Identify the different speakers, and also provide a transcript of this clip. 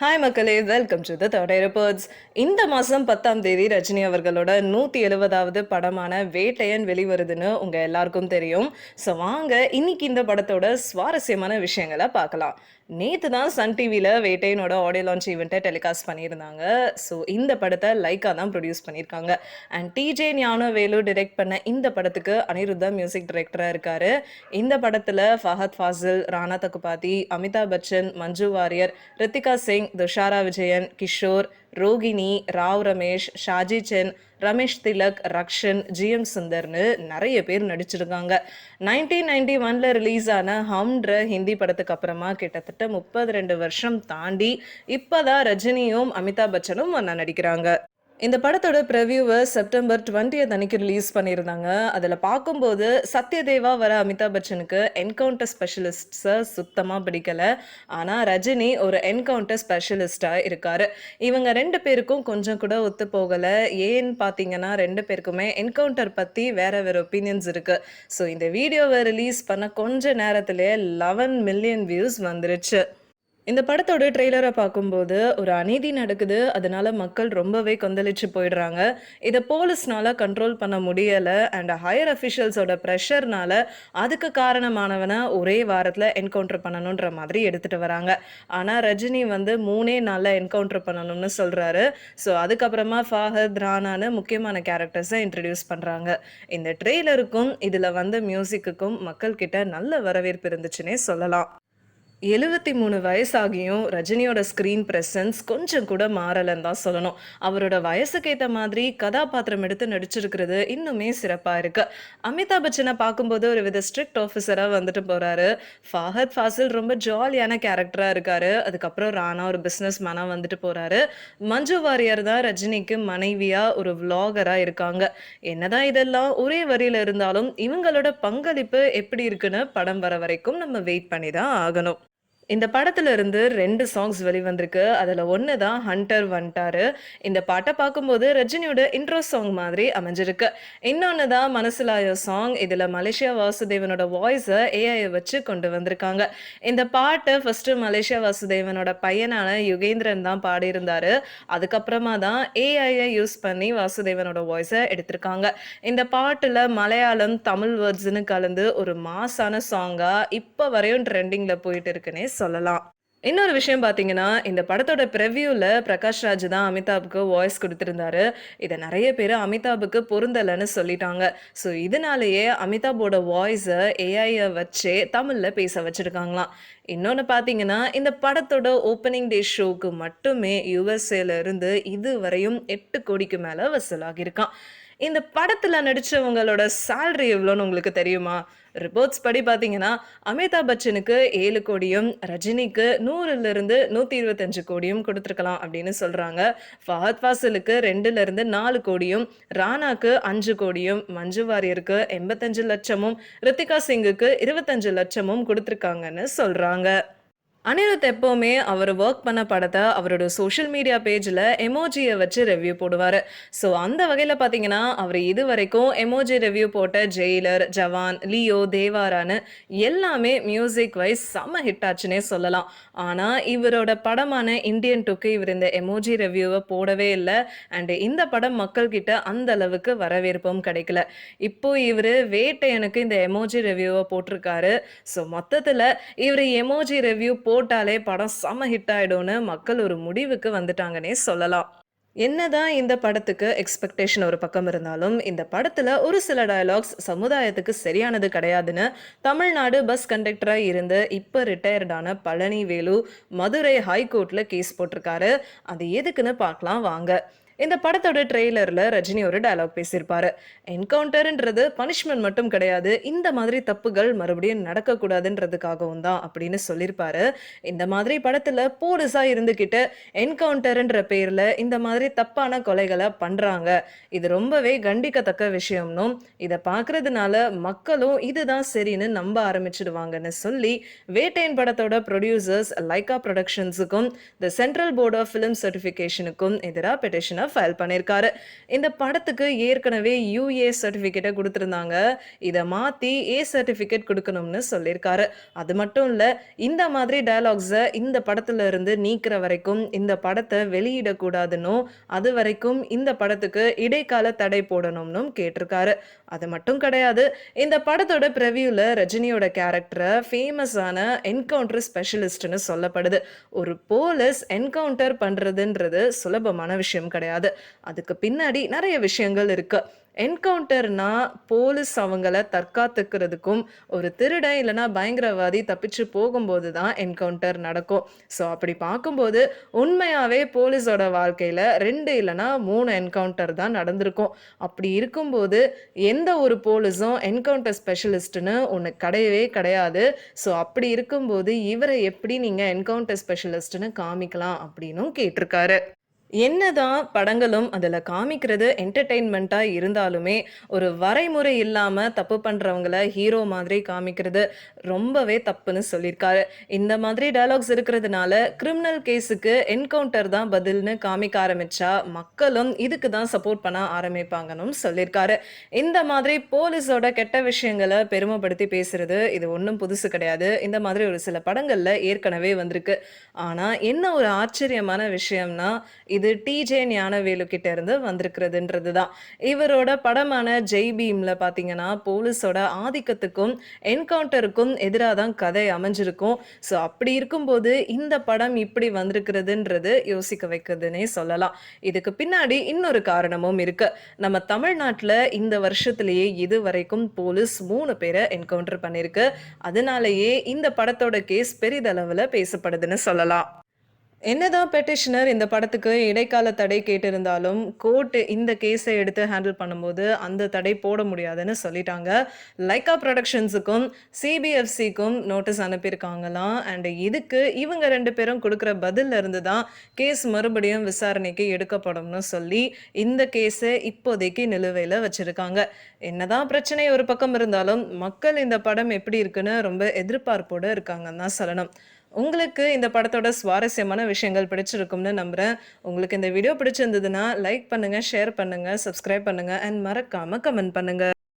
Speaker 1: Hi மக்களே. Welcome to the third reports இந்த மாதம் பத்தாம் தேதி ரஜினி அவர்களோட நூற்றி எழுபதாவது படமான வேட்டையன் வெளிவருதுன்னு உங்கள் எல்லாருக்கும் தெரியும். ஸோ வாங்க இன்னைக்கு இந்த படத்தோட சுவாரஸ்யமான விஷயங்களை பார்க்கலாம். நேற்று தான் சன் டிவியில் வேட்டையனோட ஆடியோ லான்ச் ஈவெண்ட்டை டெலிகாஸ்ட் பண்ணியிருந்தாங்க. ஸோ இந்த படத்தை லைக்கா தான் ப்ரொடியூஸ் பண்ணியிருக்காங்க. அண்ட் டிஜே ஞானவேலு டிரெக்ட் பண்ண இந்த படத்துக்கு அனிருத்தா மியூசிக் டிரெக்டராக இருக்கார். இந்த படத்தில் ஃபஹத் ஃபாசில் ராணா தகுபாதி அமிதாப் பச்சன் மஞ்சு வாரியர் ரித்திகா சிங் துஷாரா விஜயன் கிஷோர் ரோகிணி ராவ் ரமேஷ் ஷாஜி சென் ரமேஷ் திலக் ரக்ஷன் ஜிஎம் சுந்தர்னு நிறைய பேர் நடிச்சிருக்காங்க. நைன்டீன் நைன்டி ஒன்ல ரிலீஸ் ஆன ஹம்ன்ற ஹிந்தி படத்துக்கு அப்புறமா கிட்டத்தட்ட முப்பது ரெண்டு வருஷம் தாண்டி இப்போதான் ரஜினியும் அமிதாப் பச்சனும் ஒன்றா நடிக்கிறாங்க. இந்த படத்தோட ப்ரிவ்யூவை செப்டம்பர் டுவெண்ட்டியத் அன்னைக்கு ரிலீஸ் பண்ணியிருந்தாங்க. அதில் பார்க்கும்போது சத்யதேவா வர அமிதாப் பச்சனுக்கு என்கவுண்டர் ஸ்பெஷலிஸ்ட்ஸை சுத்தமாக பிடிக்கல. ஆனால் ரஜினி ஒரு என்கவுண்டர் ஸ்பெஷலிஸ்டாக இருக்கார். இவங்க ரெண்டு பேருக்கும் கொஞ்சம் கூட ஒத்து போகலை. ஏன்னு பார்த்தீங்கன்னா ரெண்டு பேருக்குமே என்கவுண்டர் பற்றி வேற வேறு ஒப்பீனியன்ஸ் இருக்குது ஸோ இந்த வீடியோவை ரிலீஸ் பண்ண கொஞ்ச நேரத்திலே லெவன் மில்லியன் வியூஸ் வந்துருச்சு. இந்த படத்தோட ட்ரெய்லரை பார்க்கும்போது ஒரு அநீதி நடக்குது. அதனால மக்கள் ரொம்பவே கொந்தளிச்சு போயிடுறாங்க. இதை போலீஸ்னால கண்ட்ரோல் பண்ண முடியலை. அண்ட் ஹையர் அஃபிஷியல்ஸோட ப்ரெஷர்னால அதுக்கு காரணமானவனை ஒரே வாரத்தில் என்கவுண்டர் பண்ணணுன்ற மாதிரி எடுத்துட்டு வராங்க. ஆனால் ரஜினி வந்து மூணே நாளில் என்கவுண்டர் பண்ணணும்னு சொல்கிறாரு ஸோ அதுக்கப்புறமா ஃபாஹத் ரானான்னு முக்கியமான கேரக்டர்ஸை இன்ட்ரடியூஸ் பண்ணுறாங்க இந்த ட்ரெய்லருக்கும் இதில் வந்த மியூசிக்குக்கும் மக்கள்கிட்ட நல்ல வரவேற்பு இருந்துச்சுன்னே சொல்லலாம். எழுபத்தி மூணு வயசாகியும் ரஜினியோட ஸ்க்ரீன் ப்ரெசன்ஸ் கொஞ்சம் கூட மாறலைன்னு தான் சொல்லணும். அவரோட வயசுக்கேற்ற மாதிரி கதாபாத்திரம் எடுத்து நடிச்சிருக்கிறது இன்னுமே சிறப்பாக இருக்குது அமிதாப் பச்சனை பார்க்கும்போது ஒரு வித ஸ்ட்ரிக்ட் ஆஃபீஸராக வந்துட்டு போகிறாரு ஃபாஹத் ஃபாசில் ரொம்ப ஜாலியான கேரக்டராக இருக்காரு. அதுக்கப்புறம் ராணா ஒரு பிஸ்னஸ் மேனாக வந்துட்டு போகிறாரு மஞ்சு வாரியர் தான் ரஜினிக்கு மனைவியாக ஒரு விலாகராக இருக்காங்க. என்னதான் இதெல்லாம் ஒரே வரியில இருந்தாலும் இவங்களோட பங்களிப்பு எப்படி இருக்குன்னு படம் வர வரைக்கும் நம்ம வெயிட் பண்ணி தான் ஆகணும். இந்த படத்துல இருந்து ரெண்டு சாங்ஸ் வெளிவந்திருக்கு. அதில் ஒன்று தான் ஹண்டர் வந்துட்டாரு. இந்த பாட்டை பார்க்கும்போது ரஜினியோட இன்ட்ரோ சாங் மாதிரி அமைஞ்சிருக்கு. இன்னொன்று தான் மனசிலாய சாங் இதில் மலேசியா வாசுதேவனோட வாய்ஸை ஏஐயை வச்சு கொண்டு வந்திருக்காங்க. இந்த பாட்டை ஃபர்ஸ்ட் மலேசியா வாசுதேவனோட பையனான யுகேந்திரன் தான் பாடியிருந்தாரு. அதுக்கப்புறமா தான் ஏஐயை யூஸ் பண்ணி வாசுதேவனோட வாய்ஸை எடுத்திருக்காங்க. இந்த பாட்டில் மலையாளம் தமிழ் வேர்ட்ஸ்னு கலந்து ஒரு மாசான சாங்காக இப்போ வரையும் ட்ரெண்டிங்கில் போயிட்டு இருக்குன்னே சொல்லலாம். இன்னொரு விஷயம் பார்த்தீங்கன்னா இந்த படத்தோட ப்ரெவ்யூவில் பிரகாஷ் ராஜ் தான் அமிதாப்புக்கு வாய்ஸ் கொடுத்துருந்தாரு. இதை நிறைய பேர் அமிதாப்புக்கு பொருந்தலைன்னு சொல்லிட்டாங்க. ஸோ இதனாலேயே அமிதாப்போட வாய்ஸை ஏஐயை வச்சே தமிழில் பேச வச்சுருக்காங்களாம். இன்னொன்று பார்த்தீங்கன்னா இந்த படத்தோட ஓப்பனிங் டே ஷோக்கு மட்டுமே யுஎஸ்ஏல இருந்து இதுவரையும் எட்டு கோடிக்கு மேலே வசூலாகியிருக்கான் இந்த படத்தில் நடித்தவங்களோட சேல்ரி எவ்வளோன்னு உங்களுக்கு தெரியுமா? ரிப்போர்ட்ஸ் படி பார்த்தீங்கன்னா அமிதாப் பச்சனுக்கு ஏழு கோடியும் ரஜினிக்கு நூறுலேருந்து நூற்றி இருபத்தஞ்சு கோடியும் கொடுத்துருக்கலாம் அப்படின்னு சொல்கிறாங்க ஃபஹத் ஃபாசிலுக்கு ரெண்டுலேருந்து நாலு கோடியும் ராணாக்கு அஞ்சு கோடியும் மஞ்சு வாரியருக்கு எண்பத்தஞ்சு லட்சமும் ரித்திகா சிங்குக்கு இருபத்தஞ்சு லட்சமும் கொடுத்துருக்காங்கன்னு சொல்கிறாங்க அனிருத் எப்போவுமே அவர் ஒர்க் பண்ண படத்தை அவரோட சோஷியல் மீடியா பேஜில் எமோஜியை வச்சு ரிவ்யூ போடுவார். ஸோ அந்த வகையில் பார்த்தீங்கன்னா அவர் இது வரைக்கும் எமோஜி ரிவ்யூ போட்ட ஜெயிலர் ஜவான் லியோ தேவாரான்னு எல்லாமே மியூசிக் வைஸ் செம்ம ஹிட் ஆச்சுன்னே சொல்லலாம். ஆனால் இவரோட படமான இந்தியன் டுக்கு இவர் இந்த எமோஜி ரிவ்யூவை போடவே இல்லை. அண்ட் இந்த படம் மக்கள்கிட்ட அந்த அளவுக்கு வரவேற்பும் கிடைக்கல. இப்போ இவர் வேட்டையனுக்கு இந்த எமோஜி ரிவ்யூவை போட்டிருக்காரு. ஸோ மொத்தத்தில் இவர் எமோஜி ரிவ்யூ போ போட்டாலே படம் செம ஹிட் ஆயிடும்னு மக்கள் ஒரு முடிவுக்கு வந்துட்டாங்கன்னே சொல்லலாம். என்னதான் இந்த படத்துக்கு எக்ஸ்பெக்டேஷன் ஒரு பக்கம் இருந்தாலும் இந்த படத்துல ஒரு சில டயலாக்ஸ் சமுதாயத்துக்கு சரியானது கிடையாதுன்னு தமிழ்நாடு பஸ் கண்டக்டராக இருந்து இப்போ ரிட்டையர்டான பழனி வேலு மதுரை ஹைகோர்ட்ல கேஸ் போட்டிருக்காரு. அது எதுக்குன்னு பார்க்கலாம் வாங்க. இந்த படத்தோட ட்ரெய்லரில் ரஜினி ஒரு டைலாக் பேசியிருப்பாரு. என்கவுண்டர்ன்றது பனிஷ்மெண்ட் மட்டும் கிடையாது. இந்த மாதிரி தப்புகள் மறுபடியும் நடக்கக்கூடாதுன்றதுக்காகவும் தான் அப்படின்னு சொல்லியிருப்பாரு. இந்த மாதிரி படத்தில் போலீஸாக இருந்துக்கிட்டு என்கவுண்டர்ன்ற பேரில் இந்த மாதிரி தப்பான கொலைகளை பண்ணுறாங்க இது ரொம்பவே கண்டிக்கத்தக்க விஷயம்னும் இதை பார்க்கறதுனால மக்களும் இதுதான் சரின்னு நம்ப ஆரம்பிச்சிடுவாங்கன்னு சொல்லி வேட்டையன் படத்தோட producers Lyca ப்ரொடக்ஷன்ஸுக்கும் the central board of film சர்டிஃபிகேஷனுக்கும் எதிராக பெட்டிஷனை ஃபைல் பண்ணியிருக்காரு இந்த படத்துக்கு ஏற்கனவே யூஏ சர்டிஃபிகேட்டை கொடுத்துருந்தாங்க. இதை மாற்றி ஏ சர்டிஃபிகேட் கொடுக்கணும்னு சொல்லியிருக்காரு அது மட்டும் இல்லை இந்த மாதிரி டயலாக்ஸை இந்த படத்துல இருந்து நீக்கிற வரைக்கும் இந்த படத்தை வெளியிடக்கூடாதுன்னும் அது வரைக்கும் இந்த படத்துக்கு இடைக்கால தடை போடணும்னும் கேட்டிருக்காரு. அது மட்டும் கிடையாது இந்த படத்தோட ப்ரெவியூவில் ரஜினியோட கேரக்டரை ஃபேமஸான என்கவுண்டர் ஸ்பெஷலிஸ்ட்னு சொல்லப்படுது. ஒரு போலீஸ் என்கவுண்டர் பண்றதுன்றது சுலபமான விஷயம் கிடையாது. அதுக்கு பின்னாடி நிறைய விஷயங்கள் இருக்கு. என்கவுண்டர்னா போலீஸ் அவங்கள தற்காத்துக்கிறதுக்கும் ஒரு திருடன் இல்லைன்னா பயங்கரவாதி தப்பிச்சு போகும்போது தான் என்கவுண்டர் நடக்கும். ஸோ அப்படி பார்க்கும்போது உண்மையாகவே போலீஸோட வாழ்க்கையில் ரெண்டு இல்லைன்னா மூணு என்கவுண்டர் தான் நடந்திருக்கும். அப்படி இருக்கும்போது எந்த ஒரு போலீஸும் என்கவுண்டர் ஸ்பெஷலிஸ்ட்னு ஒன்று கிடையவே கிடையாது. ஸோ அப்படி இருக்கும்போது இவரை எப்படி நீங்கள் என்கவுண்டர் ஸ்பெஷலிஸ்ட்னு காமிக்கலாம் அப்படின்னும் கேட்டிருக்காரு. என்னதான் படங்களும் அதில் காமிக்கிறது என்டர்டெயின்மெண்ட்டாக இருந்தாலுமே ஒரு வரைமுறை இல்லாமல் தப்பு பண்ணுறவங்கள ஹீரோ மாதிரி காமிக்கிறது ரொம்பவே தப்புன்னு சொல்லியிருக்காரு. இந்த மாதிரி டயலாக்ஸ் இருக்கிறதுனால கிரிமினல் கேஸுக்கு என்கவுண்டர் தான் பதில்னு காமிக்க ஆரம்பித்தா மக்களும் இதுக்கு தான் சப்போர்ட் பண்ண ஆரம்பிப்பாங்கன்னு சொல்லியிருக்காரு. இந்த மாதிரி போலீஸோட கெட்ட விஷயங்களை பெருமைப்படுத்தி பேசுறது இது ஒன்றும் புதுசு கிடையாது. இந்த மாதிரி ஒரு சில படங்களில் ஏற்கனவே வந்திருக்கு. ஆனால் என்ன ஒரு ஆச்சரியமான விஷயம்னா இது டிஜே ஞானவேலு கிட்ட இருந்து வந்திருக்கிறதுன்றது தான் இவரோட படமான ஜெய் பீம்ல பார்த்தீங்கன்னா போலீஸோட ஆதிக்கத்துக்கும் என்கவுண்டருக்கும் எதிராக தான் கதை அமைஞ்சிருக்கும். ஸோ அப்படி இருக்கும்போது இந்த படம் இப்படி வந்திருக்கிறதுன்றது யோசிக்க வைக்கிறதுனே சொல்லலாம். இதுக்கு பின்னாடி இன்னொரு காரணமும் இருக்கு. நம்ம தமிழ்நாட்டில் இந்த வருஷத்திலேயே இது வரைக்கும் போலீஸ் மூணு பேரை என்கவுண்டர் பண்ணியிருக்கு. அதனாலேயே இந்த படத்தோட கேஸ் பெரிதளவில் பேசப்படுதுன்னு சொல்லலாம். என்னதான் பெட்டிஷனர் இந்த படத்துக்கு இடைக்கால தடை கேட்டிருந்தாலும் கோர்ட்டு இந்த கேஸை எடுத்து ஹேண்டில் பண்ணும்போது அந்த தடை போட முடியாதுன்னு சொல்லிட்டாங்க. லைக்கா ப்ரொடக்ஷன்ஸுக்கும் சிபிஎஃப்சிக்கும் நோட்டீஸ் அனுப்பியிருக்காங்களாம். அண்ட் இதுக்கு இவங்க ரெண்டு பேரும் கொடுக்குற பதிலில் இருந்து தான் கேஸ் மறுபடியும் விசாரணைக்கு எடுக்கப்படும்னு சொல்லி இந்த கேஸை இப்போதைக்கு நிலுவையில் வச்சுருக்காங்க. என்னதான் பிரச்சனை ஒரு பக்கம் இருந்தாலும் மக்கள் இந்த படம் எப்படி இருக்குன்னு ரொம்ப எதிர்பார்ப்போடு இருக்காங்கன்னு தான் சொல்லணும். உங்களுக்கு இந்த படத்தோட சுவாரஸ்யமான விஷயங்கள் பிடிச்சிருக்கும்னு நம்புகிறேன் உங்களுக்கு இந்த வீடியோ பிடிச்சிருந்ததுன்னா லைக் பண்ணுங்கள் ஷேர் பண்ணுங்கள் சப்ஸ்கிரைப் பண்ணுங்கள் அண்ட் மறக்காமல் கமெண்ட் பண்ணுங்கள்